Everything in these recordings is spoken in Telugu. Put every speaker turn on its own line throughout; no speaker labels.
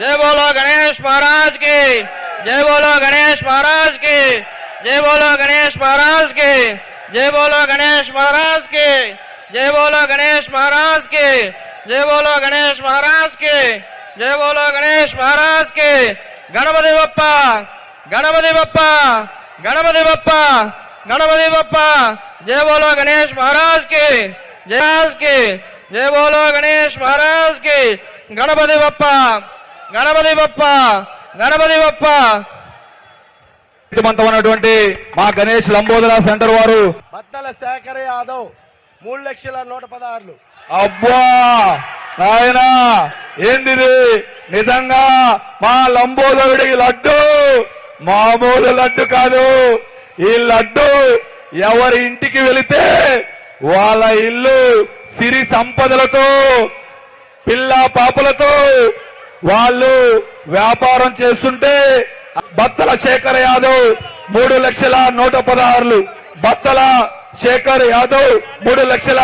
जय बोलो गणेश महाराज की जय बोलो गणेश महाराज की जय बोलो गणेश महाराज की जय बोलो गणेश महाराज की जय बोलो गणेश महाराज की जय बोलो गणेश महाराज की जय बोलो गणेश महाराज की गणपति बप्पा गणपति बप्पा गणपति बप्पा गणपति बप्पा जय बोलो गणेश महाराज की जय की जय बोलो गणेश महाराज की गणपति बप्पा గణపతి బొప్ప గణపతి బొప్ప
ఉన్నటువంటి మా గణేష్ లంబోదర సెంటర్ వారు.
బద్దల శేఖర్ యాదవ్ మూడు లక్షల నూట పదహారులు.
అబ్బా! నాయన ఏందిది? నిజంగా మా లంబోదరుడి లడ్డు? మామూలు లడ్డు కాదు. ఈ లడ్డు ఎవరి ఇంటికి వెళితే వాళ్ళ ఇల్లు సిరి సంపదలతో పిల్ల పాపలతో వాళ్ళు వ్యాపారం చేస్తుంటే బత్తల శేఖర్ యాదవ్ మూడు లక్షల నూట పదహారులు. బత్తల శేఖర్ యాదవ్ మూడు లక్షల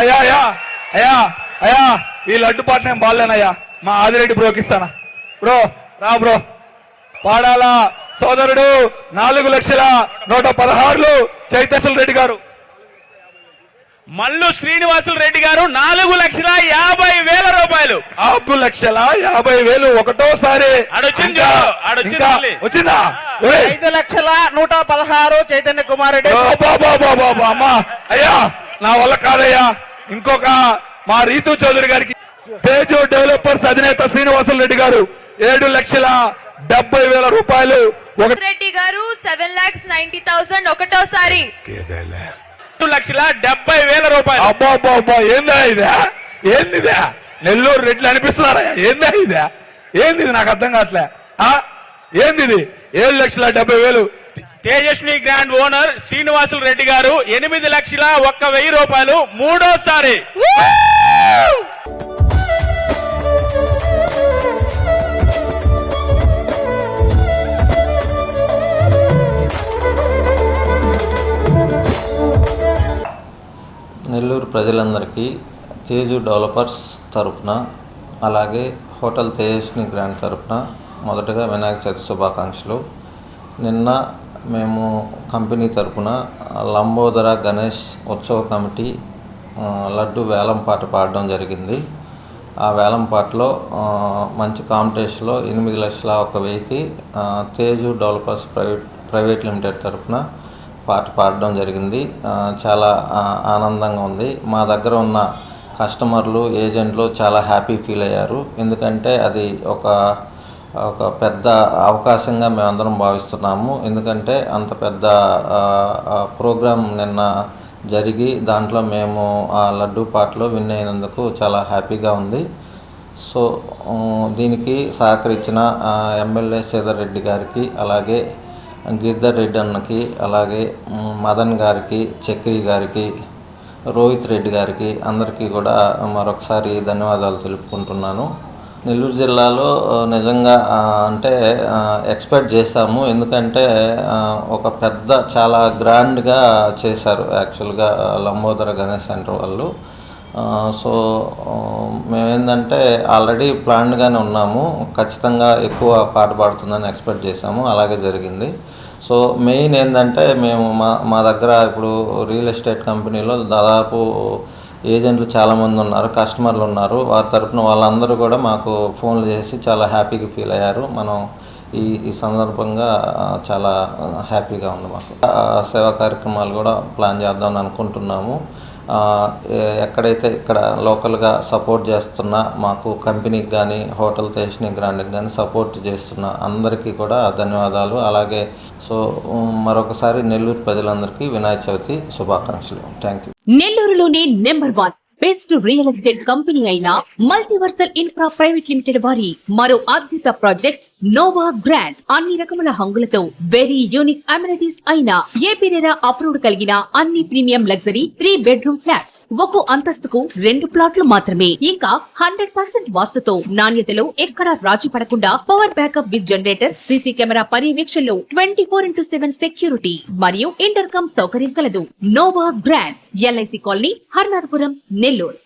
అయ్యా అయ్యా ఈ లడ్డు పాట నేను బాలేనయ్యా మా ఆదిరెడ్డి బ్రోకి ఇస్తానా. బ్రో రా బ్రో. పాడాల? సోదరుడు నాలుగు లక్షల నూట పదహారులు చైతన్య రెడ్డి గారు.
మల్లు శ్రీనివాసులు రెడ్డి గారు నాలుగు లక్షల యాభై వేల రూపాయలు.
ఆరు లక్షల యాభై వేలు ఒకటోసారి.
మళ్ళీ.
వచ్చిందా?
ఐదు లక్షల నూట పదహారు చైతన్య కుమార్ రెడ్డి.
ఓ బాబా బాబా బాబా అమ్మా. అయ్యా నా వల్ల కాదయ్యా. ఇంకొక మా రీతు చౌదరి గారికి. తేజు డెవలపర్స్ అధినేత శ్రీనివాసులు రెడ్డి గారు ఏడు లక్షల డెబ్బై వేల రూపాయలు.
రెడ్డి గారు సెవెన్ లాక్స్ నైన్టీ థౌసండ్ ఒకటోసారి.
లక్షల డెబ్బై వేల రూపాయలు.
అబ్బా అబ్బా అబ్బా ఏందా ఇదా? ఏందిదా? నెల్లూరు రెడ్లు అనిపిస్తున్నారా? ఏందా ఇదా? ఏంది ఇది నాకు అర్థం కావట్లే. ఆ? ఏంది ఇది ఏడు లక్షల డెబ్బై వేలు.
తేజస్వి గ్రాండ్ ఓనర్ శ్రీనివాసులు రెడ్డి గారు ఎనిమిది లక్షల ఒక్క వెయ్యి రూపాయలు మూడోసారి.
ప్రజలందరికీ తేజు డెవలపర్స్ తరపున అలాగే హోటల్ తేజస్ని గ్రాండ్ తరపున మొదటగా వినాయక చవితి శుభాకాంక్షలు. నిన్న మేము కంపెనీ తరపున లంబోదర గణేష్ ఉత్సవ కమిటీ లడ్డు వేలం పాట పాడడం జరిగింది. ఆ వేలం పాటలో మంచి కాంపిటీషన్లో ఎనిమిది లక్షల ఒక వెయ్యికి Teju developers private private limited తరపున పాట పాడడం జరిగింది. చాలా ఆనందంగా ఉంది. మా దగ్గర ఉన్న కస్టమర్లు ఏజెంట్లు చాలా హ్యాపీ ఫీల్ అయ్యారు. ఎందుకంటే అది ఒక ఒక పెద్ద అవకాశంగా మేమందరం భావిస్తున్నాము. ఎందుకంటే అంత పెద్ద ప్రోగ్రాం నిన్న జరిగి దాంట్లో మేము ఆ లడ్డూ పాటలో విన్ అయినందుకు చాలా హ్యాపీగా ఉంది. సో దీనికి సహకరించిన ఎమ్మెల్యే సేదర్ రెడ్డి గారికి అలాగే గిరిధర్ రెడ్డి అన్నకి అలాగే మదన్ గారికి చక్రి గారికి రోహిత్ రెడ్డి గారికి అందరికీ కూడా మరొకసారి ధన్యవాదాలు తెలుపుకుంటున్నాను. నెల్లూరు జిల్లాలో నిజంగా అంటే ఎక్స్పెక్ట్ చేశాము. ఎందుకంటే ఒక పెద్ద చాలా గ్రాండ్గా చేశారు యాక్చువల్గా లంబోదర గణేష్ సెంటర్ వాళ్ళు. సో మేమేందంటే ఆల్రెడీ ప్లాన్డ్గానే ఉన్నాము. ఖచ్చితంగా ఎక్కువ పాట పాడుతుందని ఎక్స్పెక్ట్ చేసాము అలాగే జరిగింది. సో మెయిన్ ఏంటంటే మేము మా మా దగ్గర ఇప్పుడు రియల్ ఎస్టేట్ కంపెనీలో దాదాపు ఏజెంట్లు చాలామంది ఉన్నారు కస్టమర్లు ఉన్నారు. వారి తరపున వాళ్ళందరూ కూడా మాకు ఫోన్లు చేసి చాలా హ్యాపీగా ఫీల్ అయ్యారు. మనం ఈ ఈ సందర్భంగా చాలా హ్యాపీగా ఉంది మాకు. సేవా కార్యక్రమాలు కూడా ప్లాన్ చేద్దామని అనుకుంటున్నాము. ఎక్కడైతే ఇక్కడ లోకల్గా సపోర్ట్ చేస్తున్న మాకు కంపెనీకి కానీ హోటల్ స్టేషనరీ గ్రాండ్కి కానీ సపోర్ట్ చేస్తున్న అందరికీ కూడా ధన్యవాదాలు. అలాగే సో మరొకసారి నెల్లూరు ప్రజలందరికీ వినాయక చవితి శుభాకాంక్షలు. Thank you.
నెల్లూరులోనే number one best real estate company అయిన మల్టీవర్సల్ ఇన్ఫ్రా ప్రైవేట్ లిమిటెడ్ వారి మరో అద్భుత ప్రాజెక్ట్ నోవా గ్రాండ్ అన్ని రకముల హంగులతో వెరీ యూనిక్ అమ్యూనిటీస్ అయిన ఏపీరేరా అప్రూవ్డ్ కలిగిన అన్ని premium luxury three bedroom flats ఒక అంతస్తుకు రెండు ప్లాట్లు మాత్రమే. ఇంకా హండ్రెడ్ పర్సెంట్ వాస్తుతో నాణ్యతలో ఎక్కడా రాజీ పడకుండా power backup with generator CC camera పర్యవేక్షణలో twenty four into seven security మరియు ఇంటర్కమ్ సౌకర్యం కలదు. Nova grand LIC colony Harnathapuram Nellore